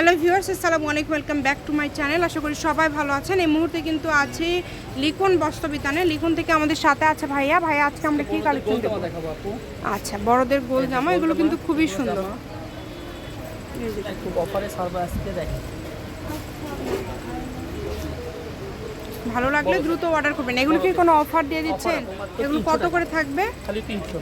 Hello viewers আসসালামু আলাইকুম welcome back to my channel. আশা করি সবাই ভালো আছেন। এই মুহূর্তে কিন্তু আছি লিখন বস্ত্রবিতানে। লিখন থেকে আমাদের সাথে আছে ভাইয়া। ভাইয়া আজকে আমরা কি কালেকশন দেখাবো আচ্ছা বড়দের গোল জামা এগুলো কিন্তু খুবই সুন্দর। ভালো লাগলে দ্রুত অর্ডার করবেন। এগুলো কি কোনো অফার দিয়ে দিচ্ছেন? এগুলো কত করে থাকবে? খালি তিনশো।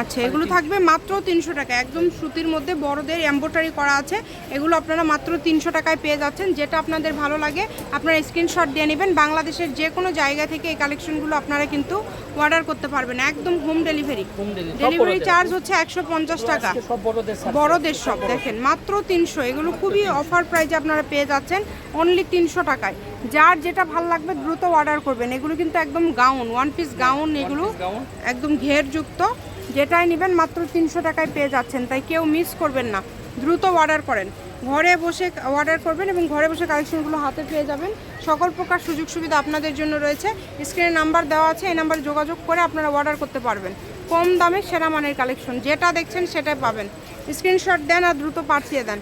আচ্ছা এগুলো থাকবে মাত্র তিনশো টাকা। একদম সুতির মধ্যে বড়দের এম্বোটারি করা আছে। এগুলো আপনারা মাত্র তিনশো টাকায় পেয়ে যাচ্ছেন যেটা আপনাদের ভালো লাগে। আপনারা স্ক্রিনশট দিয়ে নেবেন। বাংলাদেশের যে কোনো জায়গা থেকে এই কালেকশনগুলো আপনারা কিন্তু অর্ডার করতে পারবেন। একদম হোম ডেলিভারি ডেলিভারি চার্জ হচ্ছে একশো পঞ্চাশ টাকা। বড়দের সব দেখেন মাত্র তিনশো। এগুলো খুবই অফার প্রাইজে আপনারা পেয়ে যাচ্ছেন। অনলি তিনশো টাকায়। যার যেটা ভালো লাগবে দ্রুত অর্ডার করবেন। এগুলো কিন্তু একদম গাউন ওয়ান পিস গাউন এগুলো একদম ঘেরযুক্ত যেটাই নেবেন মাত্র তিনশো টাকায় পেয়ে যাচ্ছেন, তাই কেউ মিস করবেন না। দ্রুত অর্ডার করেন। ঘরে বসে অর্ডার করবেন এবং ঘরে বসে কালেকশনগুলো হাতে পেয়ে যাবেন। সকল প্রকার সুযোগ সুবিধা আপনাদের জন্য রয়েছে। স্ক্রিনে নাম্বার দেওয়া আছে, এই নাম্বারে যোগাযোগ করে আপনারা অর্ডার করতে পারবেন। কম দামে সেরা মানের কালেকশন যেটা দেখছেন সেটাই পাবেন। স্ক্রিনশট দেন আর দ্রুত পাঠিয়ে দেন।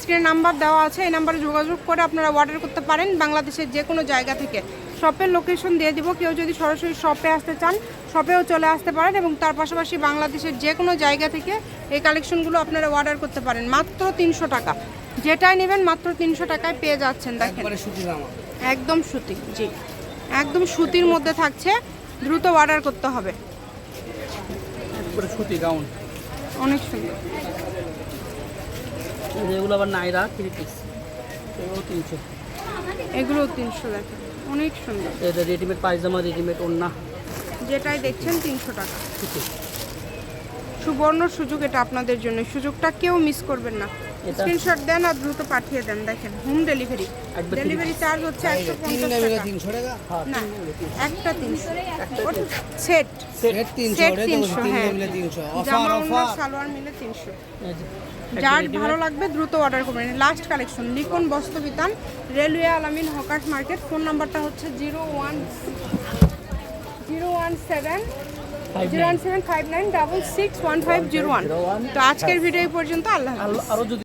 স্ক্রিনে নাম্বার দেওয়া আছে, এই নাম্বারে যোগাযোগ করে আপনারা অর্ডার করতে পারেন বাংলাদেশের যে কোনো জায়গা থেকে। শপের লোকেশন দিয়ে দিব। কেউ যদি সরাসরি শপে আসতে চান শপেও চলে আসতে পারেন এবং তার পাশাপাশি বাংলাদেশের যে কোনো জায়গা থেকে এই কালেকশনগুলো আপনারা অর্ডার করতে পারেন। মাত্র তিনশো টাকা। যেটাই নেবেন মাত্র তিনশো টাকায় পেয়ে যাচ্ছেন দেখেন। একদম সুতি জি। একদম সুতির মধ্যে থাকছে দ্রুত অর্ডার করতে হবে। সুতি গাউন অনেক সুন্দর। আবার নাইরা থ্রি এগুলো তিনশো। এগুলো তিনশো দেখেন। অনেক সুন্দর। এটা রেডিমেড পায়জামা রেডিমেড ওন্না যেটাই দেখছেন তিনশো টাকা। সুবর্ণ সুযোগ এটা আপনাদের জন্য। সুযোগটা কেউ মিস করবেন না। স্ক্রিনশট দেন আর দ্রুত পাঠিয়ে দেন দেখেন হোম ডেলিভারি ডেলিভারি চার্জ হচ্ছে একশো পঞ্চাশ টাকা। হ্যাঁ না একটা তিনশো। সেট সেট তিনশো। হ্যাঁ। জামা ওড়না সালোয়ার মিলে তিনশো। যার ভালো লাগবে দ্রুত অর্ডার করবেন last collection Likhon বস্ত্রবিতান railway Alamin hawkers market. Phone নাম্বারটা হচ্ছে zero one zero one seven zero one seven five nine double six one five zero one তো আজকের ভিডিও পর্যন্ত আল্লাহ হাফেজ। আরও যদি